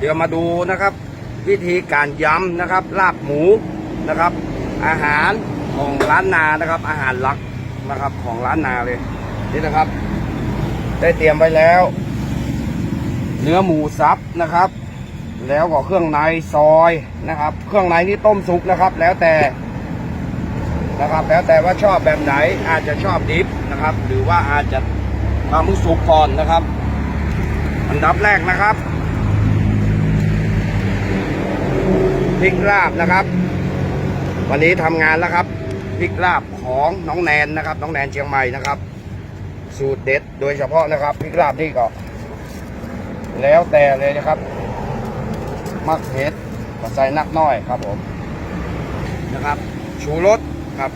เดี๋ยวมาดูนะครับ วิธีการยำนะครับ ลาบหมูนะครับ อาหารของร้านนานะครับ อาหารหลักนะครับของร้านนาเลยนี่นะครับ ได้เตรียมไว้แล้ว เนื้อหมูสับนะครับ แล้วก็เครื่องในซอยนะครับ เครื่องในนี่ต้มสุกนะครับ แล้วแต่นะครับ แล้วแต่ว่าชอบแบบไหนอาจจะชอบดิบนะครับ หรือว่าอาจจะทำให้สุกก่อนนะครับ อันดับแรกนะครับ พริกลาบนะครับ วันนี้ทำงานแล้วครับพริกลาบของน้องแนนนะครับ น้องแนนเชียงใหม่นะครับ สูตรเด็ดโดยเฉพาะนะครับพริกลาบนี่ก็ แล้วแต่เลยนะครับมักเผ็ดก็ใส่นักน้อยครับผมนะครับ ชูรสครับ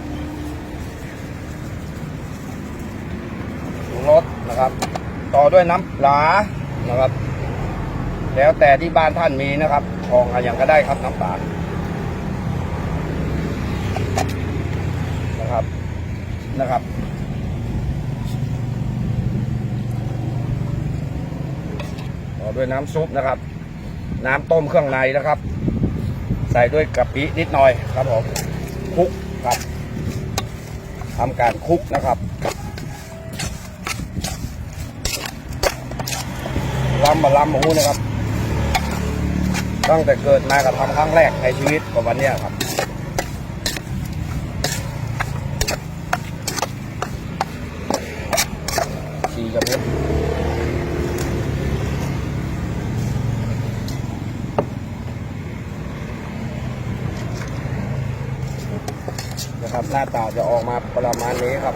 ชูรสนะครับ ต่อด้วยน้ำปลานะครับ แล้วแต่ที่บ้านท่านมีนะครับ ทองอะไรอย่างก็ได้ครับน้ำปลนะครับนะครับ ต่อด้วยน้ำซุปนะครับ น้ำต้มเครื่องในนะครับ ใส่ด้วยกะปินิดหน่อยครับผมคลุกครับทำการคลุกนะครับลำบะลำหมูนะครับ ตั้งแต่เกิดมากับทำครั้งแรกในชีวิตกับวันเนี้ยครับ ชีกระเพาะนะครับหน้าตาจะออกมาประมาณนี้ครับ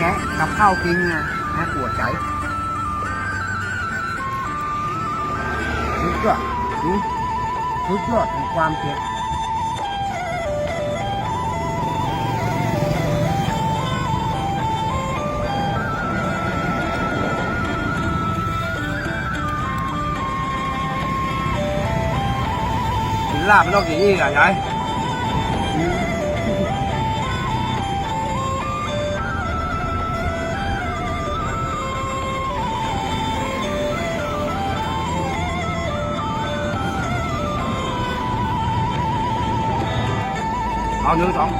แท้ๆกับข้าวกินไงนะปวดใจสุดยอดอืมสุดยอดของความเผ็ดลาบไม่ต้องกินนี่กันยา เอาหนึ่งสอง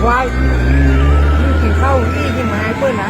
ควายกินข้าวนี่กินหายเพื่อนนะ